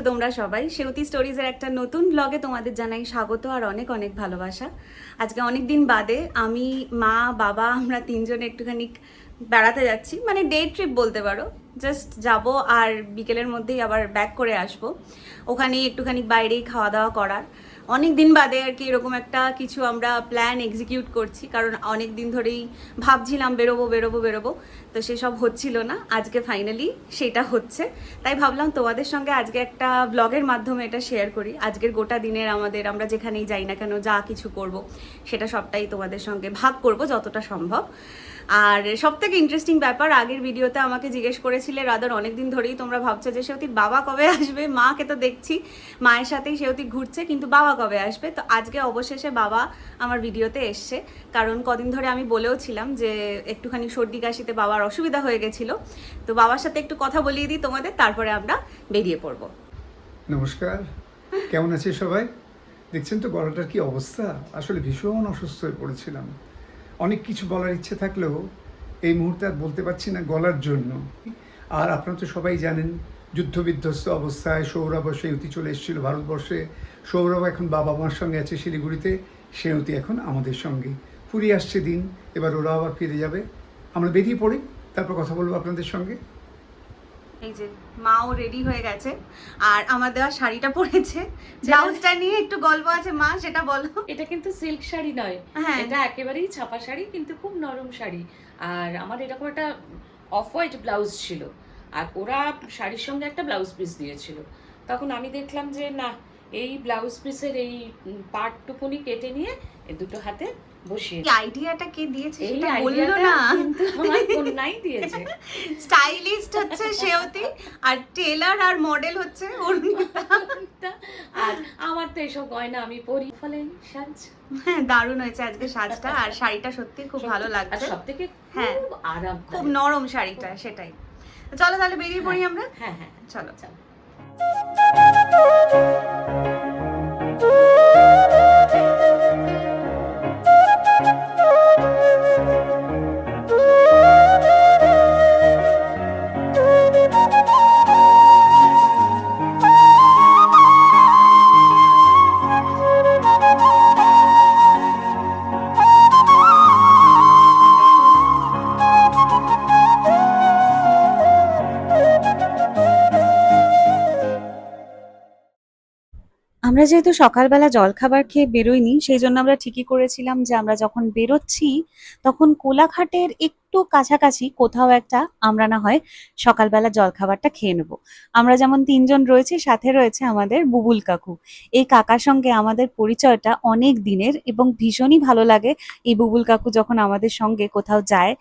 আছো তোমরা সবাই। সেউতি স্টোরিজের একটা নতুন ব্লগে তোমাদের জানাই স্বাগত আর অনেক অনেক ভালোবাসা। আজকে অনেক দিন বাদে আমি, মা, বাবা, আমরা তিনজন একটুখানি বেড়াতে যাচ্ছি। মানে ডে ট্রিপ বলতে পারো। জাস্ট যাব আর বিকেলের মধ্যেই আবার ব্যাক করে আসব। ওখানেই একটুখানি বাইরেই খাওয়া দাওয়া করার। অনেক দিন বাদে আর কি এরকম একটা কিছু আমরা প্ল্যান এক্সিকিউট করছি, কারণ অনেক দিন ধরেই ভাবছিলাম বেরোবো বেরোবো বেরোবো, তো সেসব হচ্ছিল না। আজকে ফাইনালি সেটা হচ্ছে। তাই ভাবলাম তোমাদের সঙ্গে আজকে একটা ব্লগের মাধ্যমে এটা শেয়ার করি। আজকের গোটা দিনের আমাদের আমরা যেখানেই যাই না কেন যা কিছু করব, সেটা সবটাই তোমাদের সঙ্গে ভাগ করব যতটা সম্ভব। আর সব থেকে ইন্টারেস্টিং ব্যাপার, আগের ভিডিওতে আমাকে জিজ্ঞেস করেছিলে, রাদার, অনেকদিন ধরেই তোমরা ভাবছ যে সেওতির বাবা কবে আসবে? মাকে তো দেখছি, মায়ের সাথেই সেওতি ঘুরছে, কিন্তু বাবা কবে আসবে? তো আজকে অবশেষে বাবা আমার ভিডিওতে এসছে, কারণ কদিন ধরে আমি বলেও ছিলাম যে একটুখানি সর্দি কাশিতে বাবার অসুবিধা হয়ে গেছিল। তো বাবার সাথে একটু কথা বলিয়ে দিই তোমাদের, তারপরে আমরা বেরিয়ে পড়ব। নমস্কার। কেমন আছে সবাই? দেখছেন তো গলাটার কি অবস্থা? আসলে ভীষণ অসুস্থ হয়ে পড়েছিলাম। অনেক কিছু বলার ইচ্ছে থাকলেও এই মুহূর্তে আর বলতে পারছি না গলার জন্য। আর আপনারা তো সবাই জানেন, যুদ্ধবিধ্বস্ত অবস্থায় সৌরভ সেউতি চলে এসেছিল ভারতবর্ষে। সৌরভ এখন বাবা মার সঙ্গে আছে শিলিগুড়িতে সেউতি এখন আমাদের সঙ্গে। ফুরিয়ে আসছে দিন, এবার ওরা আবার ফিরে যাবে। আমরা বেরিয়ে পড়ি, তারপর কথা বলব আপনাদের সঙ্গে। এই যে মাও রেডি হয়ে গেছে। আর আমার দেওয়া শাড়িটা পরেছে। ব্লাউজটা নিয়ে একটু গল্প আছে মা সেটা বলো। এটা কিন্তু সিল্ক শাড়ি নয়। হ্যাঁ। এটা একেবারেই ছাপা শাড়ি কিন্তু খুব নরম শাড়ি। আর আমার এরকম একটা অফ হোয়াইট ব্লাউজ ছিল। আর ওরা শাড়ির সঙ্গে একটা ব্লাউজ পিস দিয়েছিল। তখন আমি দেখলাম যে না এই ব্লাউজ পিসের এই পার্টটুকুনি কেটে নিয়ে দুটো হাতে বসিয়ে আইডিয়াটা কে দিয়েছে সেটা বলল না। আমার কন্যাই দিয়েছে। স্টাইলিস্ট হচ্ছে সেওতি আর টেলার আর মডেল হচ্ছে অরুণিতা আর আমার তো এসব গয়না আমি পরি। ফলে সাজ। হ্যাঁ দারুণ হয়েছে আজকে সাজটা। আর শাড়িটা সত্যি খুব ভালো লাগছে। সব থেকে হ্যাঁ। আরাম খুব নরম শাড়িটা সেটাই। চলো তাহলে বেরিয়ে পড়ি আমরা। হ্যাঁ হ্যাঁ চলো। চলো। আমরা যেহেতু সকালবেলা জলখাবার খেয়ে বেরোইনি, সেই জন্য আমরা ঠিকই করেছিলাম যে আমরা যখন বেরোচ্ছি, তখন কোলাঘাটের একটু কাছাকাছি, কোথাও একটা আমরা না হয় সকালবেলা জলখাবারটা খেয়ে নেব। আমরা যেমন তিনজন রয়েছি, সাথে রয়েছে আমাদের বুবুল কাকু। এই কাকার সঙ্গে আমাদের পরিচয়টা অনেক দিনের এবং ভীষণই ভালো লাগে। এই বুবুল কাকু যখন আমাদের সঙ্গে কোথাও যায়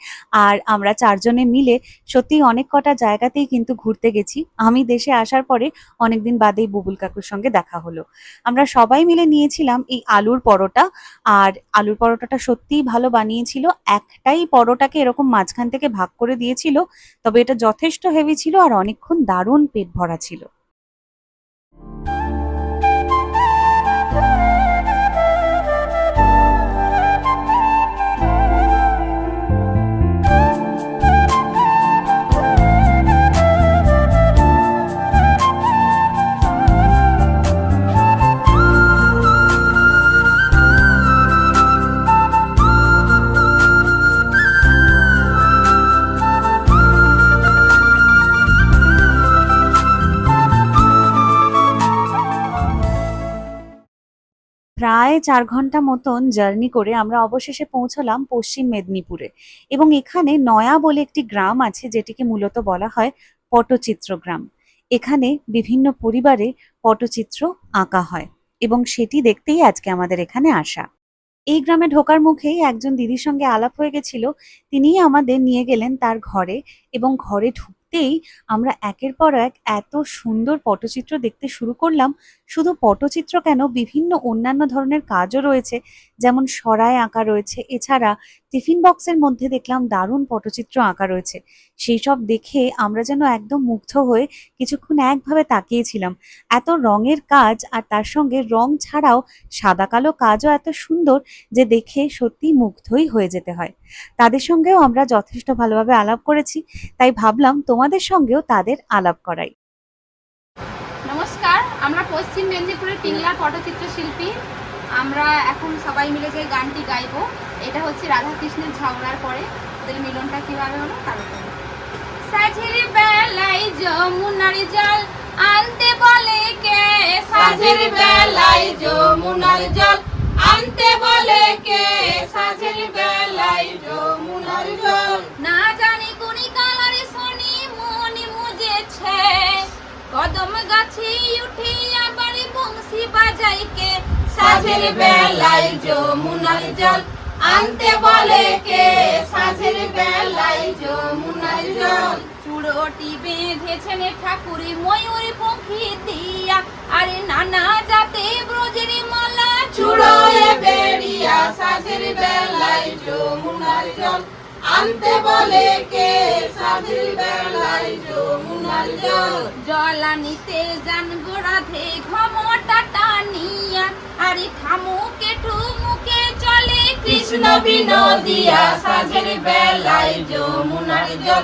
আর আমরা চারজনে মিলে সত্যি অনেক কটা জায়গাতেই কিন্তু ঘুরতে গেছি। আমি দেশে আসার পরে অনেকদিন বাদেই বুবুল কাকুর সঙ্গে দেখা হলো। আমরা সবাই মিলে নিয়েছিলাম এই আলুর পরোটা। আর আলুর পরোটাটা সত্যিই ভালো বানিয়েছিল। একটাই পরোটাকে এরকম মাঝখান থেকে ভাগ করে দিয়েছিল, তবে এটা যথেষ্ট হেভি ছিল আর অনেকক্ষণ দারুণ পেট ভরা ছিল। প্রায় চার ঘণ্টা মতন জার্নি করে আমরা অবশেষে পৌঁছলাম পশ্চিম মেদিনীপুরে। এবং এখানে নয়া বলে একটি গ্রাম আছে, যেটিকে মূলত বলা হয় পটচিত্র গ্রাম। এখানে বিভিন্ন পরিবারে পটচিত্র আঁকা হয় এবং সেটি দেখতেই আজকে আমাদের এখানে আসা। এই গ্রামে ঢোকার মুখেই একজন দিদির সঙ্গে আলাপ হয়ে গেছিল। তিনিই আমাদের নিয়ে গেলেন তার ঘরে এবং ঘরে ঢুকতেই আমরা একের পর এক এত সুন্দর পটচিত্র দেখতে শুরু করলাম। শুধু পটচিত্র কেন, বিভিন্ন অন্যান্য ধরনের কাজও রয়েছে। যেমন সরায় আঁকা রয়েছে, এছাড়া টিফিন বক্সের মধ্যে দেখলাম দারুণ পটচিত্র আঁকা রয়েছে। সেই সব দেখে আমরা যেন একদম মুগ্ধ হয়ে কিছুক্ষণ একভাবে তাকিয়েছিলাম। এত রঙের কাজ আর তার সঙ্গে রং ছাড়াও সাদা কালো কাজও এত সুন্দর যে দেখে সত্যি মুগ্ধই হয়ে যেতে হয়। তাদের সঙ্গেও আমরা যথেষ্ট ভালোভাবে আলাপ করেছি। তাই ভাবলাম তোমাদের সঙ্গেও তাদের আলাপ করাই। নমস্কার, আমরা পশ্চিম মেদিনীপুরের পিংলা পটচিত্র শিল্পী আমরা এখন সবাই মিলে যে গানটি গাইবো, এটা হচ্ছে রাধাকৃষ্ণের ঝগড়ার পরে। ওদের মিলনটা কীভাবে হলো তার সাঝের বেলায় যমুনার জল, আনতে বলে কে? সাঝের বেলায় যমুনার জল, আনতে বলে কে? সাঝের বেলায় যমুনার জল। না জানি কোনি মুজেছে কদম গাছে উঠে আবার বংশী বাজাই কে বেলায় যমুনার জল আনতে বলে কে? সাঝের বেলায় যমুনার জল। চুড়োটি বেঁধেছেন ঠাকুরি ময়ূর পঙ্খী দিয়া। আরে নানা যাতে ব্রজের মালা চুড়োয়ে বেরিয়া সাঝের বেলায় যমুনার জল আনতে বলে কে? সাঝের বেলায় যমুনার জল। আনিতে যান গোড়াধে ঘমটা টানিয়া। আরে ঠামুকে ঠুমুকে চলে কৃষ্ণ বিনোদিয়া। সাঝের বেলায় যমুনার জল।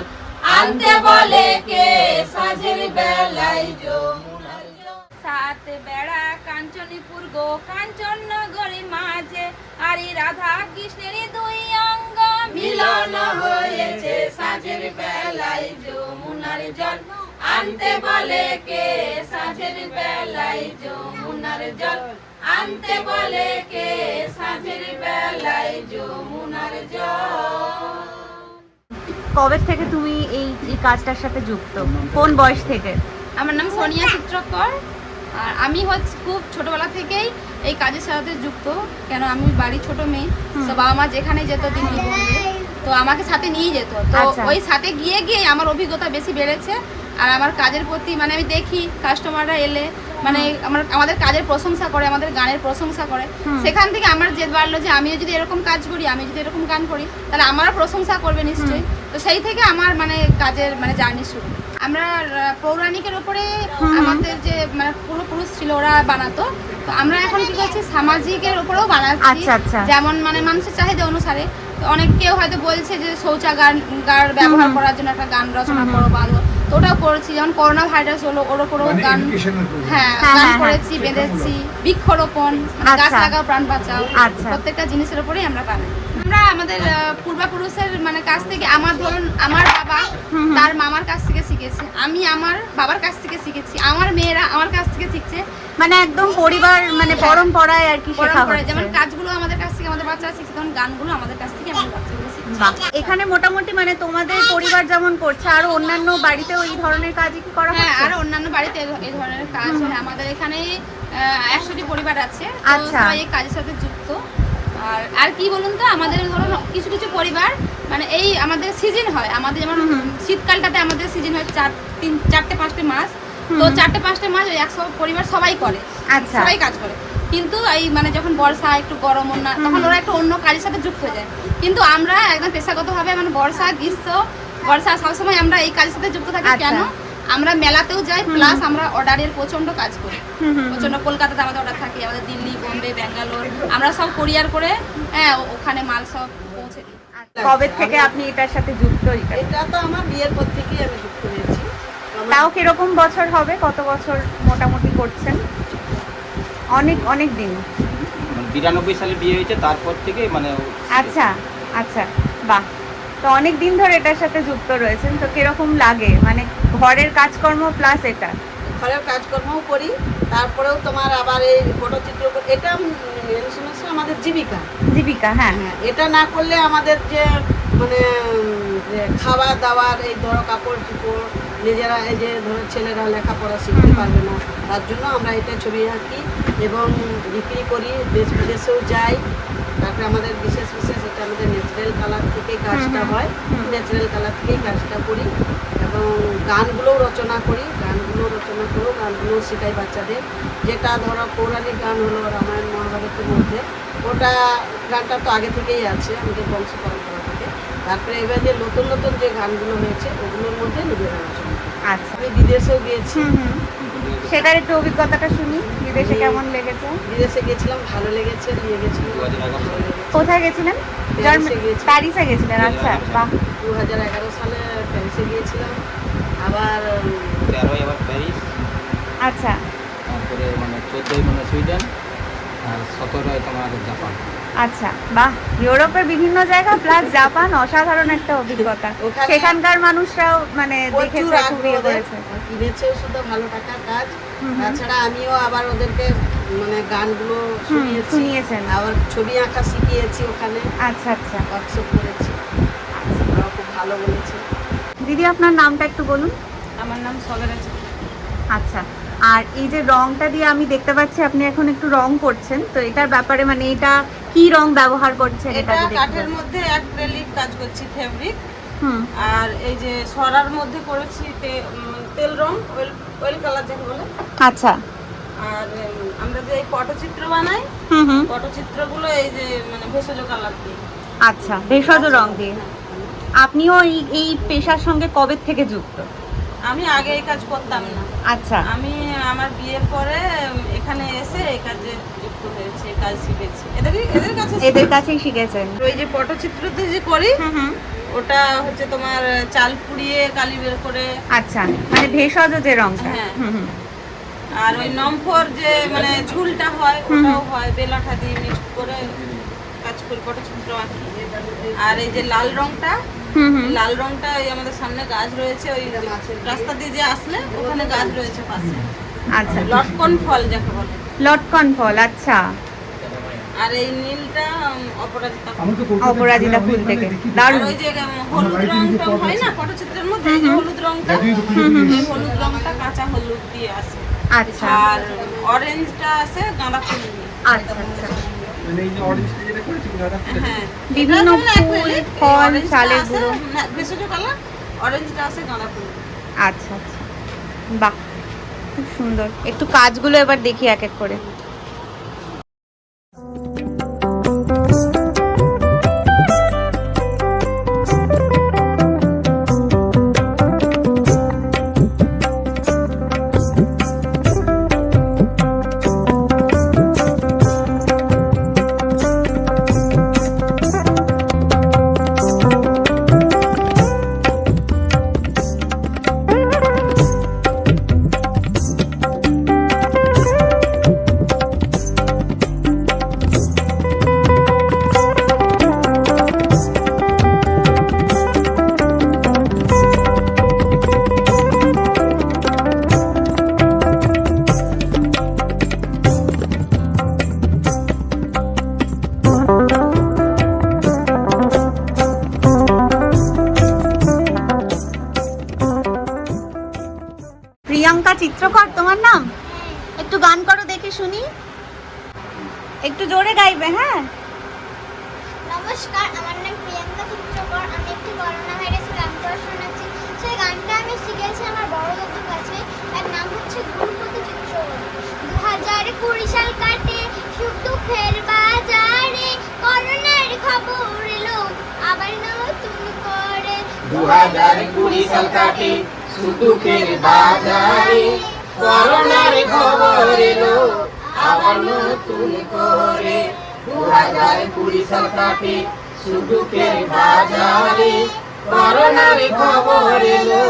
আনতে বলে কে? সাঝের বেলায় যমুনার জল। সাত বেড়া কাঞ্চনীপুর গো কাঞ্চন নগরী মাঝে। আরে রাধা কৃষ্ণের দুই অঙ্গ মিলন হয়েছে সাঁঝের বেলায় যমুনার জল আনতে বলে কে? সাঁঝের বেলায় যমুনার জল আনতে বলে কে? সাঁঝের বেলায় যমুনার জল। কবে থেকে তুমি এই এই কাজটার সাথে যুক্ত? কোন বয়স থেকে? আমার নাম সোনিয়া চিত্রকর। আর আমি হচ্ছে খুব ছোটবেলা থেকেই এই কাজের সাথে যুক্ত। কেন আমি বাড়ি ছোট মেয়ে। তো বাবা মা যেখানে যেত দিল্লি বোম্বে তো আমাকে সাথে নিয়ে যেত। তো আচ্ছা। ওই সাথে গিয়ে গিয়ে আমার অভিজ্ঞতা বেশি বেড়েছে। আর আমার কাজের প্রতি মানে আমি দেখি কাস্টমাররা এলে মানে আমার আমাদের কাজের প্রশংসা করে আমাদের গানের প্রশংসা করে। সেখান থেকে আমার জেদ বাড়লো যে আমিও যদি এরকম কাজ করি আমি যদি এরকম গান করি তাহলে আমারও প্রশংসা করবে নিশ্চয়ই। তো সেই থেকে আমার মানে কাজের মানে জার্নি শুরু। আমরা পৌরাণিকের উপরে আমাদের যে মানে পূর্বপুরুষ ছিল ওরা বানাতো। তো আমরা এখন কি করছি সামাজিকের উপরেও বানাচ্ছি। আচ্ছা, আচ্ছা। যেমন মানে মানুষের চাহিদা অনুসারে। অনেক কেউ হয়তো বলছে যে শৌচাগার গার ব্যবহার করার জন্য একটা গান রচনা করো ভালো তো ওটাও করেছি যেমন করোনা ভাইরাস হলো ওর উপরেও মানে গান হ্যাঁ হ্যাঁ, গান হ্যাঁ, করেছি হ্যাঁ। বেঁধেছি বৃক্ষরোপণ মানে গাছ আচ্ছা। লাগাও প্রাণ বাঁচাও আচ্ছা। প্রত্যেকটা জিনিসের উপরেই আমরা বানাই আমরা আমাদের পূর্বপুরুষের মানে কাছ থেকে আমার ধরুন আমার বাবা তার মামার কাছ থেকে শিখেছে। আমি আমার বাবার কাছ থেকে শিখেছি আমার মেয়েরা আমার কাছ থেকে শিখছে। মানে একদম পরিবার মানে পরম্পরায় আর কি শেখা পরম্পরায় যেমন কাজগুলো আমাদের গানগুলো আমাদের কাছ থেকে বাচ্চাগুলো এখানে মোটামুটি মানে তোমাদের পরিবার যেমন করছে আরও অন্যান্য বাড়িতেও এই ধরনের কাজই কি করা হ্যাঁ আর অন্যান্য বাড়িতে এই- এই ধরনের কাজ হয় আমাদের এখানে একশোটি পরিবার আছে। আচ্ছা। এই কাজের সাথে যুক্ত। আর আর কি বলুন তো আমাদের ধরুন কিছু কিছু পরিবার মানে এই আমাদের সিজন হয়। আমাদের যেমন শীতকালটাতে আমাদের সিজন হয় চার তিন চারটে পাঁচটা মাস। তো চারটে পাঁচটা মাস একশো পরিবার সবাই করে। আচ্ছা। সবাই কাজ করে। কিন্তু এই মানে যখন বর্ষা একটু গরম অন্য তখন ওরা একটু অন্য কাজের সাথে যুক্ত হয়ে যায়। কিন্তু আমরা একদম পেশাগতভাবে মানে বর্ষা গ্রীষ্ম বর্ষা সবসময় আমরা এই কাজের সাথে যুক্ত থাকি আচ্ছা। কেন? আমরা মেলাতেও যাই প্লাস আমরা অর্ডারের প্রচণ্ড কাজ করি। প্রচণ্ড কলকাতাতে আমাদের অর্ডার থাকে আমাদের দিল্লি বোম্বে ব্যাঙ্গালোর আমরা সব কোরিয়ার করে হ্যাঁ ওখানে মাল সব পৌঁছে দিই। কবে থেকে আপনি এটার সাথে যুক্ত এটা? এটা তো আমার বিয়ের পর থেকেই আমি যুক্ত হয়েছি। তাও কীরকম বছর হবে? কত বছর মোটামুটি করছেন? অনেক অনেক দিন। মানে বিরানব্বই সালে বিয়ে হয়েছে তারপর থেকে মানে আচ্ছা আচ্ছা বাহ। তো অনেক দিন ধরে এটার সাথে যুক্ত রয়েছেন তো কীরকম লাগে? মানে ঘরের কাজকর্ম প্লাস এটা। ঘরের কাজকর্মও করি তারপরেও তোমার আবার এই পটচিত্র এটা আমাদের জীবিকা। জীবিকা হ্যাঁ। হ্যাঁ এটা না করলে আমাদের যে মানে খাওয়া দাওয়ার এই ধরো কাপড় চোপড় নিজেরা এই যে ধরো ছেলেরা লেখাপড়া শিখতে পারবে না তার জন্য আমরা এটা ছবি আঁকি এবং বিক্রি করি দেশ বিদেশেও যাই। তারপরে আমাদের বিশেষ বিশেষ এটা আমাদের ন্যাচারাল কালার থেকে কাজটা হয়। ন্যাচারাল কালার থেকেই কাজটা করি এবং গানগুলোও রচনা করি গানগুলো রচনা করেও গানগুলো শেখাই বাচ্চাদের। যেটা ধরো পৌরাণিক গান হলো রামায়ণ মহাভারতের মধ্যে ওটা গানটা তো আগে থেকেই আছে আমাদের বংশ পরম্পরা থেকে। তারপরে এবার যে নতুন নতুন যে গানগুলো হয়েছে ওগুলোর মধ্যে নিজেরা রচনা করি। আচ্ছা। আমি বিদেশেও গিয়েছি। সেটার একটু অভিজ্ঞতাটা শুনি বিদেশে কেমন লেগেছে? বিদেশে গেছিলাম ভালো লেগেছে নিয়ে গেছিলাম। দু হাজার এগারো ভালো লেগেছে কোথায় গেছিলেন। প্যারিসে গেছিলেন আচ্ছা বাহ। দু হাজার এগারো সালে প্যারিসে গিয়েছিলাম। আবার তেরোই আবার প্যারিস। আচ্ছা। তারপরে মানে চোদ্দোই মানে সুইডেন। আর সতেরোয় তোমার জাপান। আচ্ছা বাহ ইউরোপের বিভিন্ন জায়গা প্লাস জাপান অসাধারণ একটা অভিজ্ঞতা। সেখানকার মানুষরাও মানে প্রচুর দেখেছে খুব ইয়ে করেছে কিনেছেও শুধু ভালো টাকার কাজ। তাছাড়া আমিও আবার ওদেরকে মানে গানগুলো শুনিয়েছেন। আবার ছবি আঁকা শিখিয়েছি ওখানে। আচ্ছা আচ্ছা। ওয়ার্কশপ করেছি। ওরা খুব ভালো বলেছে। দিদি আপনার নামটা একটু বলুন। আমার নাম সলেরা আচ্ছা। আর এই যে রংটা দিয়ে আমি দেখতে পাচ্ছি আপনি এখন একটু রং করছেন তো এটার ব্যাপারে মানে এটা কি রং ব্যবহার করছেন এটা কাঠের। মধ্যে অ্যাক্রেলিক কাজ করছি ফেব্রিক হুম। আর এই যে সরার মধ্যে করেছি তেল রং ওয়েল ওয়েল কালার যাকে বলে। আচ্ছা। আর আমরা যে এই পটচিত্র বানাই হুম হুম। পটচিত্রগুলো এই যে মানে ভেষজ কালার দিয়ে। আচ্ছা ভেষজ রং দিয়ে। আপনিও এই এই পেশার সঙ্গে কবে থেকে যুক্ত? আমি আগে এই কাজ করতাম না। আচ্ছা। আমি আমার বিয়ের পরে এখানে এসে এই কাজে যুক্ত হয়েছে এই কাজ শিখেছি। এদের এদের কাছে এদের কাছেই শিখেছেন। ওই যে পটচিত্রতে যে করি হুম হুম। ওটা হচ্ছে তোমার চাল পুড়িয়ে কালি বের করে। আচ্ছা মানে ভেষজ যে রংটা। হ্যাঁ। আর ওই নম্ফর যে মানে ঝুলটা হয় ওটাও হয় বেলাঠা দিয়ে মিক্স করে কাজ করি পটচিত্র আঁকি। আর এই যে লাল রংটা লাল রংটা ওই আমাদের সামনে গাছ রয়েছে ওই রাস্তা দিয়ে যে আসলে ওখানে গাছ রয়েছে পাশে। আচ্ছা। লটকন ফল যাকে বলে। লটকন ফল আচ্ছা। আর এই নীলটা অপরাজিতা অপরাজিতা ফুল থেকে। আর দারুণ। ওই যে হলুদ বাড়িতে রং যদি টং পট হয় না আছে। পটচিত্রের মধ্যে এই যে হলুদ রংটা। হলুদ রংটা কাঁচা হলুদ দিয়ে আসে। আচ্ছা। আর অরেঞ্জটা আছে গাঁদা ফুল দিয়ে। আচ্ছা আচ্ছা। মানে এই যে অরেঞ্জটা যেটা করেছি কি হ্যাঁ। বিভিন্ন ফুল, ফল, চালের গুঁড়ো। ভেষজ কালার অরেঞ্জটা আছে গাঁদা ফুল। আচ্ছা আচ্ছা। বাহ খুব সুন্দর। একটু কাজগুলো এবার দেখি এক এক করে। একটু জোরে গাইবে হ্যাঁ? নমস্কার আমার নাম প্রিয়াঙ্কা চিত্রকর আমি একটি করোনা ভাইরাসের গান করা শোনাচ্ছি। সেই গানটা আমি শিখেছি আমার বড় দাদুর কাছে। তার নাম হচ্ছে গুরুপতি চিত্রকর। দু হাজার কুড়ি সাল কাটে সুখ দুঃখের বাজারে। করোনার খবর এলো আবার নতুন করে। দু হাজার কুড়ি সাল কাটে সুদুখের বাজারে। করোনার খবর এলো। আবার নতুন করে। দু হাজার কুড়ি কাটে সুদুখের বাজারে। করোনার খবর এলো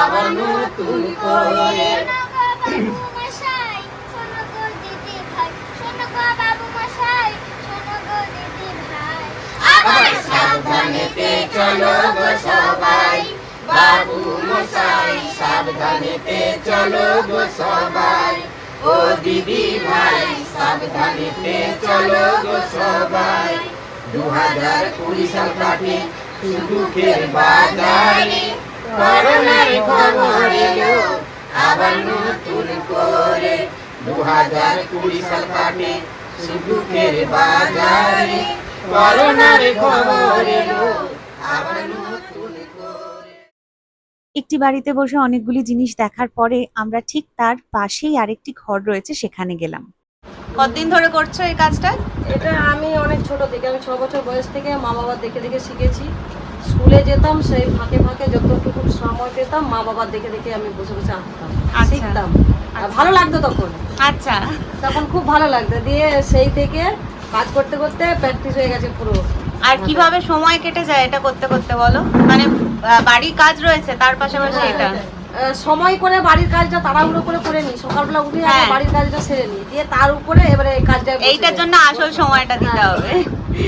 আবার নতুন করে। আবার সাবধানেতে চলো গো সবাই। বাবু মশাই সাবধানেতে চলো গো সবাই। ও দিদি ভাই, সাবধানেতে চলো গো সবাই। দু হাজার কুড়ি সাল কাটে সুদুখের বাজারে। করোনার খবর এলো, আবার নতুন করে। দু হাজার কুড়ি সাল কাটে সুদুখের বাজারে। করোনার খবর এলো, আবার একটি বাড়িতে বসে অনেকগুলি জিনিস দেখার পরে আমরা ঠিক তার পাশেই আরেকটি ঘর রয়েছে সেখানে গেলাম। কতদিন ধরে করছ এই কাজটা? এটা আমি অনেক ছোট থেকে আমি ছ বছর বয়স থেকে মা বাবা দেখে দেখে শিখেছি। স্কুলে যেতাম সেই ফাঁকে ফাঁকে যতটুকু সময় পেতাম মা বাবার দেখে দেখে আমি বসে বসে আঁকতাম আচ্ছা। শিখতাম। আর ভালো লাগতো তখন। আচ্ছা। তখন খুব ভালো লাগতো। দিয়ে সেই থেকে কাজ করতে করতে প্র্যাকটিস হয়ে গেছে পুরো। আর কীভাবে সময় কেটে যায় এটা করতে করতে বলো? মানে বাড়ির কাজ রয়েছে তার পাশাপাশি এটা। সময় করে বাড়ির কাজটা তাড়াহুড়ো করে করে নিই। সকালবেলা উঠে হ্যাঁ। বাড়ির কাজটা সেরে নিই। দিয়ে তার উপরে এবারে কাজটা এইটার জন্য আসল সময়টা দিতে হ্যাঁ। হবে।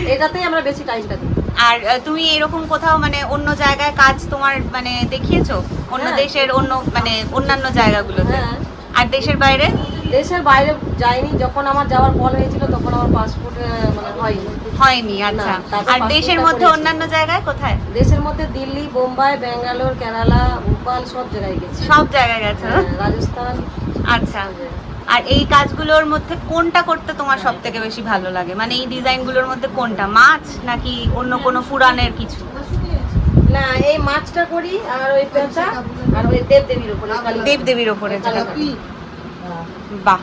এটাতেই আমরা বেশি টাইমটা দিই। আর তুমি এরকম কোথাও মানে অন্য জায়গায় কাজ তোমার মানে দেখিয়েছো? অন্য হ্যাঁ। দেশের অন্য মানে অন্যান্য জায়গাগুলোতে? হ্যাঁ। আর দেশের বাইরে? দেশের বাইরে যাইনি যখন আমার যাওয়ার বল হয়েছিল তখন আমার পাসপোর্ট মানে হয়নি। হয়নি আচ্ছা। আর দেশের মধ্যে অন্যান্য জায়গায় কোথায়? দেশের মধ্যে দিল্লি বোম্বাই ব্যাঙ্গালোর কেরালা ভোপাল সব জায়গায় গেছি। সব জায়গায় গেছো? হ্যাঁ, রাজস্থান। আচ্ছা। আর এই কাজগুলোর মধ্যে কোনটা করতে তোমার সব থেকে বেশি ভালো লাগে? মানে এই ডিজাইনগুলোর মধ্যে কোনটা? মাছ নাকি অন্য কোনো পুরাণের কিছু? না এই মাছটা করি আর ওই পেঁচা আর ওই দেবদেবীর উপরে কালী- দেব বাহ।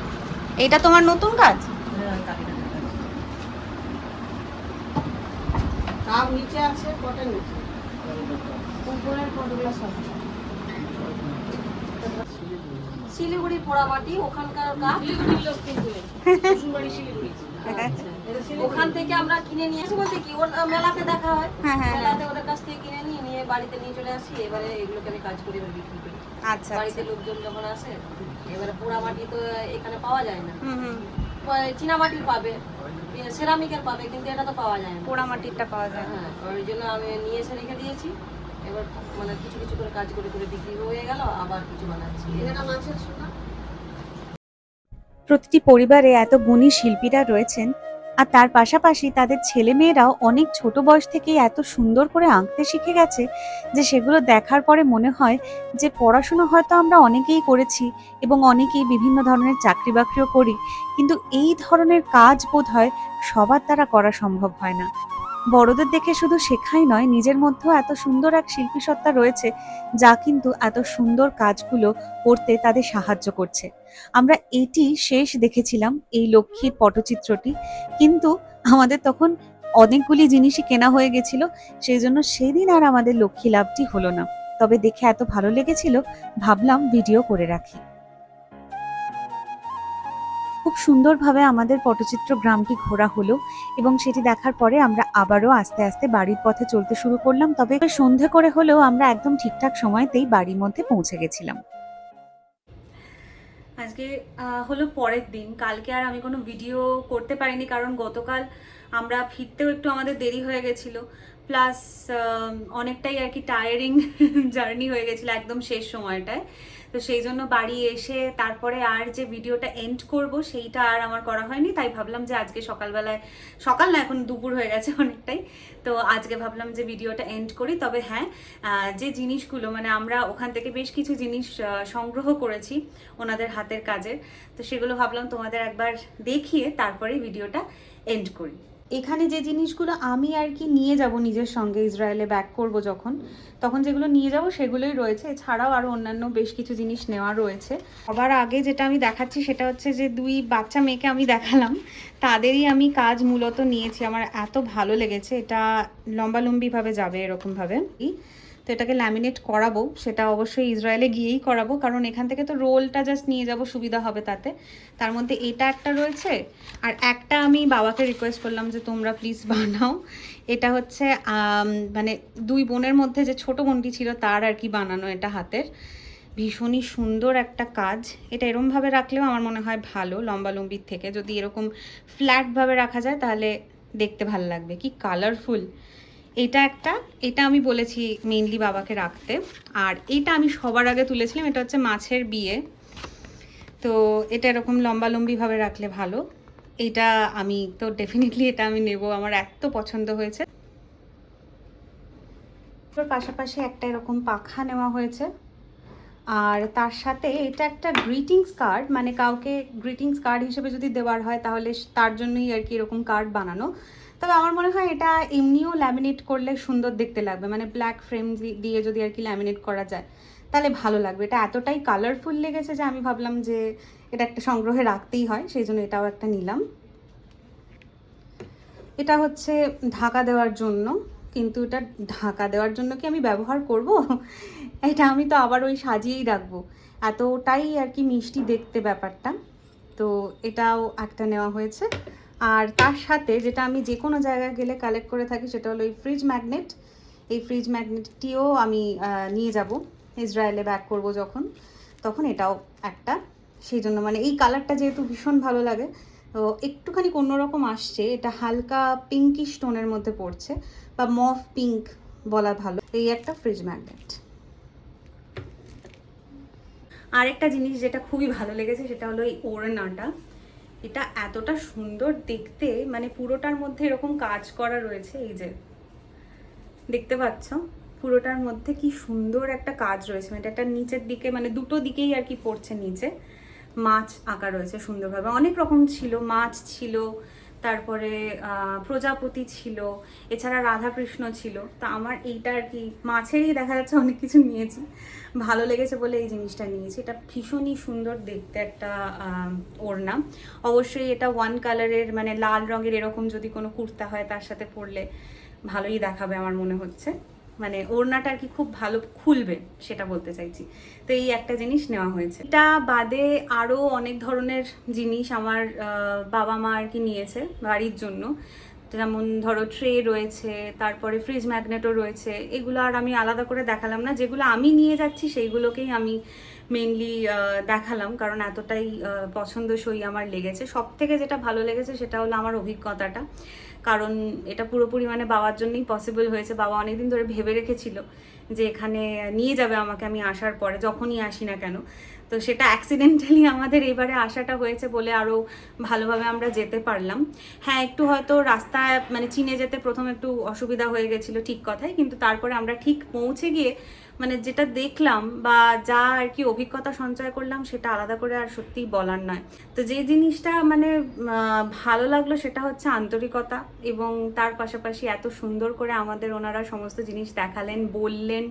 এটা তোমার নতুন কাজ? হ্যাঁ, নিচে আছে নিচে। শিলিগুড়ি পোড়ামাটি ওখানকার কাপ ওখান থেকে আমরা কিনে নিয়ে আসি বলতে কি ওর মেলাতে দেখা হয়। হ্যাঁ, হ্যাঁ, মেলাতে ওদের কাছ থেকে কিনে নিয়ে নিয়ে বাড়িতে নিয়ে চলে আসি। এবারে এগুলোকে আমি কাজ করি বিক্রি করি। আচ্ছা বাড়িতে আচ্ছা লোকজন যখন আসে এবারে পোড়া মাটি তো এখানে পাওয়া যায় না। হুম হুম। চীনামাটির পাবে সেরামিকের পাবে কিন্তু এটা তো পাওয়া যায় না। পোড়ামাটিরটা পাওয়া যায়। হ্যাঁ ওই জন্য আমি নিয়ে এসে রেখে দিয়েছি। এবার মানে কিছু কিছু করে কাজ করে করে বিক্রি হয়ে গেল আবার কিছু বানাচ্ছি। এটা মাছের সোনা প্রতিটি পরিবারে এত গুণী শিল্পীরা রয়েছেন আর তার পাশাপাশি তাদের ছেলে মেয়েরাও অনেক ছোট বয়স থেকেই এত সুন্দর করে আঁকতে শিখে গেছে যে সেগুলো দেখার পরে মনে হয় যে পড়াশুনো হয়তো আমরা অনেকেই করেছি এবং অনেকেই বিভিন্ন ধরনের চাকরি বাকরিও করি। কিন্তু এই ধরনের কাজ বোধ হয় সবার দ্বারা করা সম্ভব হয় না। বড়দের দেখে শুধু শেখাই নয়, নিজের মধ্যেও এত সুন্দর এক শিল্পী সত্তা রয়েছে যা কিন্তু এত সুন্দর কাজগুলো করতে তাদের সাহায্য করছে। আমরা এটি শেষ দেখেছিলাম, এই লক্ষ্মীর পটচিত্রটি। কিন্তু আমাদের তখন অনেকগুলি জিনিসই কেনা হয়ে গেছিল সেই জন্য সেদিন আর আমাদের লক্ষ্মী লাভটি হলো না। তবে দেখে এত ভালো লেগেছিল, ভাবলাম ভিডিও করে রাখি। খুব সুন্দরভাবে আমাদের পটচিত্র গ্রামটি ঘোরা হলো এবং সেটি দেখার পরে আমরা আবারও আস্তে আস্তে বাড়ির পথে চলতে শুরু করলাম। তবে সন্ধে করে হলেও আমরা একদম ঠিকঠাক সময়তেই বাড়ির মধ্যে পৌঁছে গেছিলাম। আজকে হলো পরের দিন। কালকে আর আমি কোনো ভিডিও করতে পারিনি কারণ গতকাল আমরা ফিরতেও একটু আমাদের দেরি হয়ে গেছিল। প্লাস অনেকটাই আর কি টায়ারিং জার্নি হয়ে গেছিল একদম শেষ সময়টায়। তো সেই জন্য বাড়ি এসে তারপরে আর যে ভিডিওটা এন্ড করব, সেইটা আর আমার করা হয়নি। তাই ভাবলাম যে আজকে সকালবেলায়, সকাল না, এখন দুপুর হয়ে গেছে অনেকটাই। তো আজকে ভাবলাম যে ভিডিওটা এন্ড করি। তবে হ্যাঁ যে জিনিসগুলো মানে আমরা ওখান থেকে বেশ কিছু জিনিস সংগ্রহ করেছি ওনাদের হাতের কাজের। তো সেগুলো ভাবলাম তোমাদের একবার দেখিয়ে তারপরে ভিডিওটা এন্ড করি। এখানে যে জিনিসগুলো আমি আর কি নিয়ে যাব নিজের সঙ্গে ইসরায়েলে ব্যাক করব যখন, তখন যেগুলো নিয়ে যাব সেগুলোই রয়েছে। এছাড়াও আরও অন্যান্য বেশ কিছু জিনিস নেওয়া রয়েছে। সবার আগে যেটা আমি দেখাচ্ছি সেটা হচ্ছে যে দুই বাচ্চা মেয়েকে আমি দেখালাম। তাদেরই আমি কাজ মূলত নিয়েছি। আমার এত ভালো লেগেছে। এটা লম্বালম্বিভাবে যাবে এরকমভাবে। তো এটাকে ল্যামিনেট করাবো, সেটা অবশ্যই ইসরায়েলে গিয়েই করাবো, কারণ এখান থেকে তো রোলটা জাস্ট নিয়ে যাব, সুবিধা হবে তাতে। তার মধ্যে এটা একটা রয়েছে, আর একটা আমি বাবাকে রিকোয়েস্ট করলাম যে তোমরা প্লিজ বানাও। এটা হচ্ছে মানে দুই বোনের মধ্যে যে ছোট বোনটি ছিল, তার আর কি বানানো এটা হাতের। ভীষণই সুন্দর একটা কাজ। এটা এরমভাবে রাখলেও আমার মনে হয় ভালো লম্বালম্বির থেকে। যদি এরকম ফ্ল্যাটভাবে রাখা যায়, তাহলে দেখতে ভালো লাগবে। কি কালারফুল এটা একটা, এটা আমি বলেছি মেইনলি বাবাকে রাখতে। আর এটা আমি সবার আগে তুলেছিলাম, এটা হচ্ছে মাছের বিয়ে। তো এটা এরকম লম্বালম্বিভাবে রাখলে ভালো। এটা আমি, তো ডেফিনেটলি এটা আমি নেব, আমার এত পছন্দ হয়েছে। পাশাপাশি একটা এরকম পাখা নেওয়া হয়েছে। আর তার সাথে এটা একটা গ্রিটিংস কার্ড মানে কাউকে গ্রিটিংস কার্ড হিসেবে যদি দেওয়ার হয়, তাহলে তার জন্যই আর কি এরকম কার্ড বানানো। তবে আমার মনে হয় এটা এমনিও ল্যামিনেট করলে সুন্দর দেখতে লাগবে। মানে ব্ল্যাক ফ্রেম দিয়ে যদি আর কি ল্যামিনেট করা যায়, তাহলে ভালো লাগবে। এটা এতটাই কালারফুল লেগেছে যে আমি ভাবলাম যে এটা একটা সংগ্রহে রাখতেই হয়, সেই জন্য এটাও একটা নিলাম। এটা হচ্ছে ঢাকা দেওয়ার জন্য, কিন্তু এটা ঢাকা দেওয়ার জন্য কি আমি ব্যবহার করব? এটা আমি তো আবার ওই সাজিয়েই রাখব। এতটাই আর কি মিষ্টি দেখতে ব্যাপারটা। তো এটাও একটা নেওয়া হয়েছে। আর তার সাথে যেটা আমি যে কোনো জায়গায় গেলে কালেক্ট করে থাকি সেটা হলো এই ফ্রিজ ম্যাগনেট এই ফ্রিজ ম্যাগনেটটিও আমি নিয়ে যাব, ইসরায়েলে ব্যাক করব যখন, তখন এটাও একটা। সেই জন্য মানে এই কালারটা যেহেতু ভীষণ ভালো লাগে, তো একটুখানি অন্যরকম আসছে। এটা হালকা পিঙ্কিশ টোনের মধ্যে পড়ছে, বা মফ পিঙ্ক বলা ভালো। এই একটা ফ্রিজ ম্যাগনেট আরেকটা জিনিস যেটা খুবই ভালো লেগেছে সেটা হলো এই ওড়নাটা। এটা এতটা সুন্দর দেখতে মানে পুরোটার মধ্যে এরকম কাজ করা রয়েছে, এই যে। দেখতে পাচ্ছ? পুরোটার মধ্যে কি সুন্দর একটা কাজ রয়েছে মানে এটা নিচের দিকে মানে দুটো দিকেই আর কি পড়ছে নিচে। মাছ আঁকা রয়েছে সুন্দরভাবে। অনেক রকম ছিল, মাছ ছিল তারপরে প্রজাপতি ছিল, এছাড়া রাধাকৃষ্ণ ছিল। তা আমার এইটা আর কি মাছেরই দেখা যাচ্ছে অনেক কিছু নিয়েছি। ভালো লেগেছে বলে এই জিনিসটা নিয়েছি। এটা ভীষণই সুন্দর দেখতে একটা ওড়না। অবশ্যই এটা ওয়ান কালারের মানে লাল রঙের এরকম যদি কোনো কুর্তা হয় তার সাথে পরলে ভালোই দেখাবে আমার মনে হচ্ছে। মানে ওড়নাটা আর কি খুব ভালো খুলবে, সেটা বলতে চাইছি। তো এই একটা জিনিস নেওয়া হয়েছে। এটা বাদে আরও অনেক ধরনের জিনিস আমার বাবা মা আর কি নিয়েছে বাড়ির জন্য। যেমন ধরো ট্রে রয়েছে, তারপরে ফ্রিজ ম্যাগনেটও রয়েছে, এগুলো আর আমি আলাদা করে দেখালাম না। যেগুলো আমি নিয়ে যাচ্ছি, সেইগুলোকেই আমি মেনলি দেখালাম, কারণ এতটাই পছন্দসই আমার লেগেছে। সব থেকে যেটা ভালো লেগেছে সেটা হলো আমার অভিজ্ঞতাটা। কারণ এটা পুরোপুরি মানে বাবার জন্যই পসিবল হয়েছে। বাবা অনেকদিন ধরে ভেবে রেখেছিল যে এখানে নিয়ে যাবে আমাকে, আমি আসার পরে, যখনই আসি না কেন। তো সেটা অ্যাক্সিডেন্টালি আমাদের এবারে আসাটা হয়েছে বলে আরও ভালোভাবে আমরা যেতে পারলাম। হ্যাঁ একটু হয়তো রাস্তায় মানে চিনে যেতে প্রথম একটু অসুবিধা হয়ে গেছিল ঠিক কথাই, কিন্তু তারপরে আমরা ঠিক পৌঁছে গিয়ে মানে যেটা দেখলাম বা যা আর কি অভিজ্ঞতা সঞ্চয় করলাম সেটা আলাদা করে আর সত্যিই বলার নয়। তো যে জিনিসটা মানে ভালো লাগল সেটা হচ্ছে আন্তরিকতা এবং তার পাশাপাশি এত সুন্দর করে আমাদের ওনারা সমস্ত জিনিস দেখালেন, বললেন,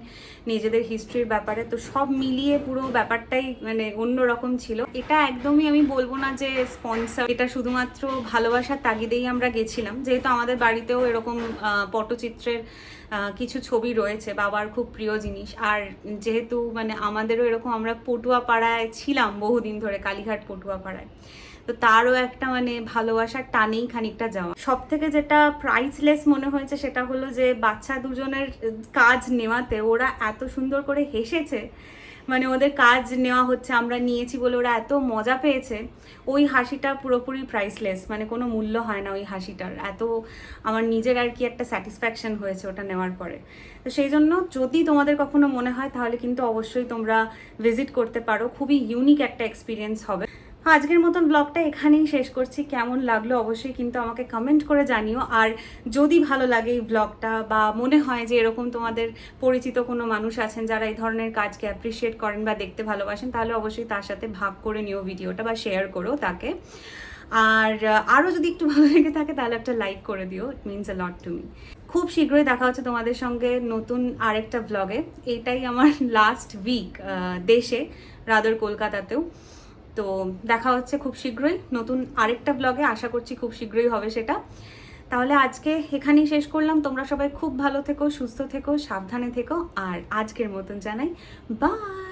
নিজেদের হিস্ট্রির ব্যাপারে। তো সব মিলিয়ে পুরো ব্যাপারটাই মানে অন্যরকম ছিল। এটা একদমই আমি বলব না যে স্পন্সর এটা শুধুমাত্র ভালোবাসার তাগিদেই আমরা গেছিলাম। যেহেতু আমাদের বাড়িতেও এরকম পটচিত্রের কিছু ছবি রয়েছে, বাবার খুব প্রিয় জিনিস। আর যেহেতু মানে আমাদেরও এরকম আমরা পটুয়া পাড়ায় ছিলাম বহুদিন ধরে, কালীঘাট পটুয়া পাড়ায় তো তারও একটা মানে ভালোবাসার টানেই খানিকটা যাওয়া। সব থেকে যেটা প্রাইসলেস মনে হয়েছে সেটা হলো যে বাচ্চা দুজনের কাজ নেওয়াতে ওরা এত সুন্দর করে হেসেছে মানে ওদের কাজ নেওয়া হচ্ছে, আমরা নিয়েছি বলে ওরা এত মজা পেয়েছে, ওই হাসিটা পুরোপুরি প্রাইসলেস মানে কোনো মূল্য হয় না ওই হাসিটার। এত আমার নিজের আর কি একটা স্যাটিসফ্যাকশন হয়েছে ওটা নেওয়ার পরে। তো সেই জন্য যদি তোমাদের কখনো মনে হয়, তাহলে কিন্তু অবশ্যই তোমরা ভিজিট করতে পারো। খুবই ইউনিক একটা এক্সপিরিয়েন্স হবে। আজকের মতন ব্লগটা এখানেই শেষ করছি। কেমন লাগল অবশ্যই কিন্তু আমাকে কমেন্ট করে জানিও। আর যদি ভালো লাগে এই ব্লগটা বা মনে হয় যে এরকম তোমাদের পরিচিত কোনো মানুষ আছেন যারা এই ধরনের কাজকে অ্যাপ্রিসিয়েট করেন বা দেখতে ভালোবাসেন, তাহলে অবশ্যই তার সাথে ভাগ করে নিও ভিডিওটা বা শেয়ার করো তাকে। আর আরও যদি একটু ভালো লেগে থাকে, তাহলে একটা লাইক করে দিও। It means a lot to me খুব শীঘ্রই দেখা হচ্ছে তোমাদের সঙ্গে নতুন আরেকটা ব্লগে এটাই আমার লাস্ট উইক দেশে, রাদার কলকাতাতেও। তো দেখা হচ্ছে খুব শীঘ্রই। নতুন আরেকটা ব্লগে আশা করছি খুব শীঘ্রই হবে সেটা। তাহলে আজকে এখানেই শেষ করলাম। তোমরা সবাই খুব ভালো থেকো, সুস্থ থেকো, সাবধানে থেকো। আর আজকের মতন জানাই বাই